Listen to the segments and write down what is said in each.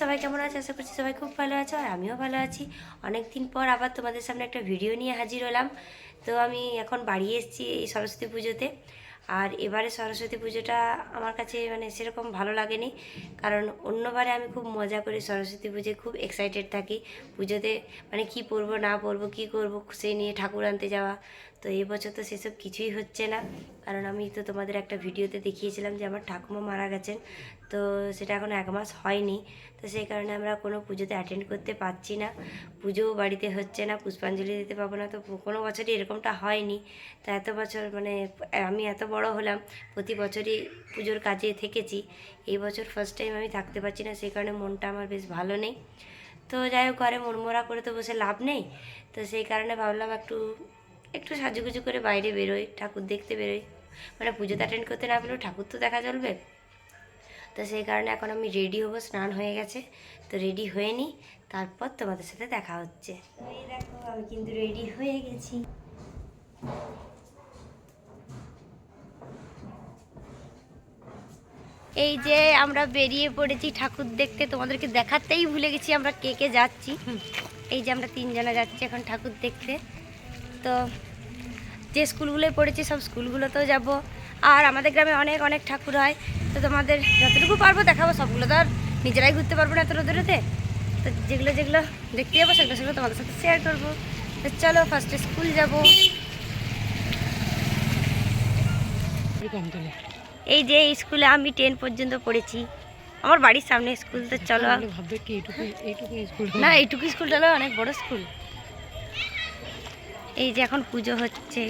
আশা করছি সবাই খুব ভালো আছো আর আমিও ভালো আছি। অনেক দিন পর আবার তোমাদের সামনে একটা ভিডিও নিয়ে হাজির হলাম। তো আমি এখন বাড়ি এসেছি এই সরস্বতী পুজোতে। আর এবারে সরস্বতী পুজোটা আমার কাছে মানে সেরকম ভালো লাগেনি। কারণ অন্যবারে আমি খুব মজা করি সরস্বতী পুজোয়, খুব এক্সাইটেড থাকি। পুজোতে মানে কি পরবো, না পরবো, কি করব, সেই নিয়ে ঠাকুর আনতে যাওয়া। তো এই বছর তো সেসব কিছুই হচ্ছে না। কারণ আমি তো তোমাদের একটা ভিডিওতে দেখিয়েছিলাম যে আমার ঠাকুমা মারা গেছেন। তো সেটা এখন এক মাস হয়নি। তো সেই কারণে আমরা কোনো পুজোতে অ্যাটেন্ড করতে পারছি না। পুজোও বাড়িতে হচ্ছে না, পুষ্পাঞ্জলি দিতে পারব না। তো কোনো বছরই এরকমটা হয়নি। তো এত বছর মানে আমি এত বড় হলাম, প্রতি বছরই পুজোর কাজে থেকেছি। এই বছর ফার্স্ট টাইম আমি থাকতে পারছি না, সেই কারণে মনটা আমার বেশ ভালো নেই। তো যাই হোক, ঘরে মনমরা করে তো বসে লাভ নেই। তো সেই কারণে ভাবলাম একটু একটু সাজুগুজু করে বাইরে বেরোই, ঠাকুর দেখতে বেরোই। মানে পুজোতে অ্যাটেন্ড করতে না পেলেও ঠাকুর তো দেখা চলবে। তো সেই কারণে এখন আমি রেডি হব, স্নান হয়ে গেছে। তো রেডি হয়ে নিই, তারপর তোমাদের সাথে দেখা হচ্ছে। দেখো, আমি কিন্তু রেডি হয়ে গেছি। এই যে আমরা বেরিয়ে পড়েছি ঠাকুর দেখতে, তোমাদেরকে দেখাতেই ভুলে গেছি আমরা কে কে যাচ্ছি। এই যে আমরা তিনজনে যাচ্ছি এখন ঠাকুর দেখতে। তো যে স্কুলগুলোয় পড়েছি সব স্কুলগুলোতেও যাব। আর আমাদের গ্রামে অনেক অনেক ঠাকুর হয়। তো তোমাদের যতটুকু পারব দেখাবো সবগুলো তো আর নিজেরাই ঘুরতে পারব না এত রোদেরতে তো যেগুলো যেগুলো দেখতে যাব সেগুলো সেগুলো তোমাদের সাথে শেয়ার করব। তো চলো ফার্স্টে স্কুল যাব। এই যে স্কুলে আমি টেন পর্যন্ত পড়েছি। আমার বাড়ির সামনে স্কুল তো চলো। না এইটুকু স্কুলটা অনেক বড় স্কুল এই যে এখন পুজো হচ্ছে।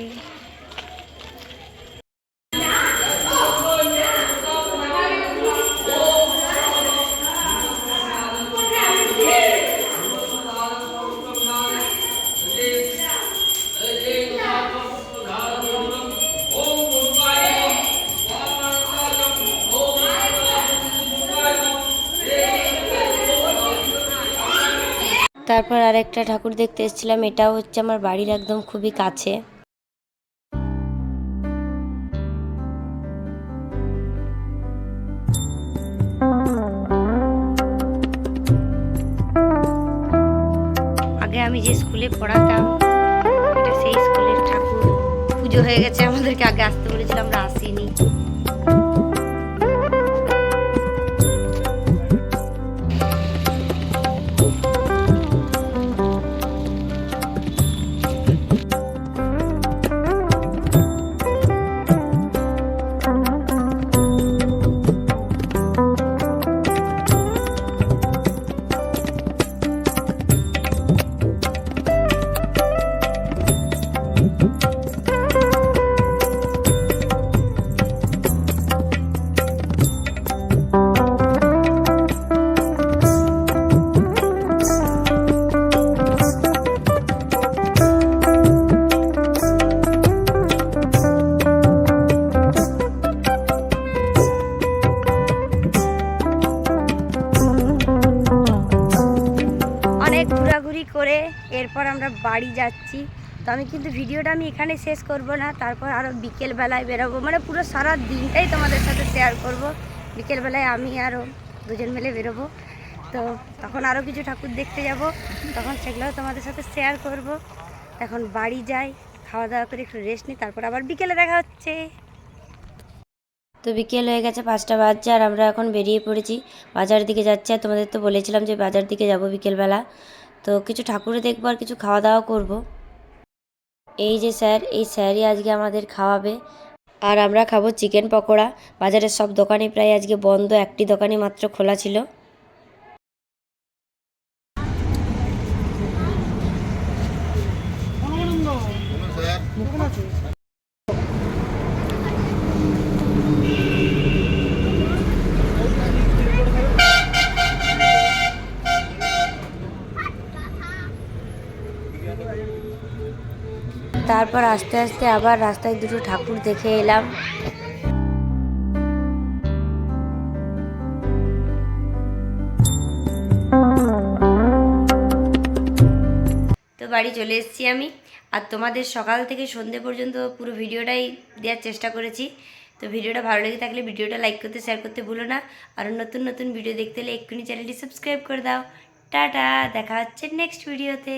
তারপর আরেকটা ঠাকুর দেখতে এসেছিলাম, এটাও হচ্ছে আমার বাড়ির একদম খুবই কাছে। আগে আমি যে স্কুলে পড়াতাম সেই স্কুলের ঠাকুর। পুজো হয়ে গেছে আমাদেরকে, আগে আসতে বলেছিলাম, আমরা আসিনি। ঘোরাঘুরি করে এরপর আমরা বাড়ি যাচ্ছি। তো আমি কিন্তু ভিডিওটা আমি এখানে শেষ করব না, তারপর আরও বিকেলবেলায় বেরোবো। মানে পুরো সারা দিনটাই তোমাদের সাথে শেয়ার করব। বিকেলবেলায় আমি আরও দুজন মিলে বেরোবো। তো তখন আরও কিছু ঠাকুর দেখতে যাব। তখন সেগুলোও তোমাদের সাথে শেয়ার করব। এখন বাড়ি যাই, খাওয়া দাওয়া করে একটু রেস্ট নিই, তারপর আবার বিকেলে দেখা হচ্ছে। তো বিকেল হয়ে গেছে পাঁচটা বাজছে আর আমরা এখন বেরিয়ে পড়েছি। বাজার দিকে যাচ্ছি। আর তোমাদের তো বলেছিলাম যে বাজার দিকে যাব বিকেলবেলা। তো কিছু ঠাকুরে দেখব আর কিছু খাওয়া দাওয়া করব। এই যে স্যার, এই স্যারই আজকে আমাদের খাওয়াবে। আর আমরা খাব চিকেন পকোড়া। বাজারের সব দোকানই প্রায় আজকে বন্ধ, একটি দোকানে মাত্র খোলা ছিল। তারপর আস্তে আস্তে আবার রাস্তায় দুটো ঠাকুর দেখে এলাম। তো বাড়ি চলে এসেছি আমি। আর তোমাদের সকাল থেকে সন্ধে পর্যন্ত পুরো ভিডিওটাই দেওয়ার চেষ্টা করেছি। তো ভিডিওটা ভালো লেগে থাকলে ভিডিওটা লাইক করতে, শেয়ার করতে ভুলো না। আর নতুন নতুন ভিডিও দেখতে হলে এক্ষুনি চ্যানেলটি সাবস্ক্রাইব করে দাও। টাটা, দেখা হচ্ছে নেক্সট ভিডিওতে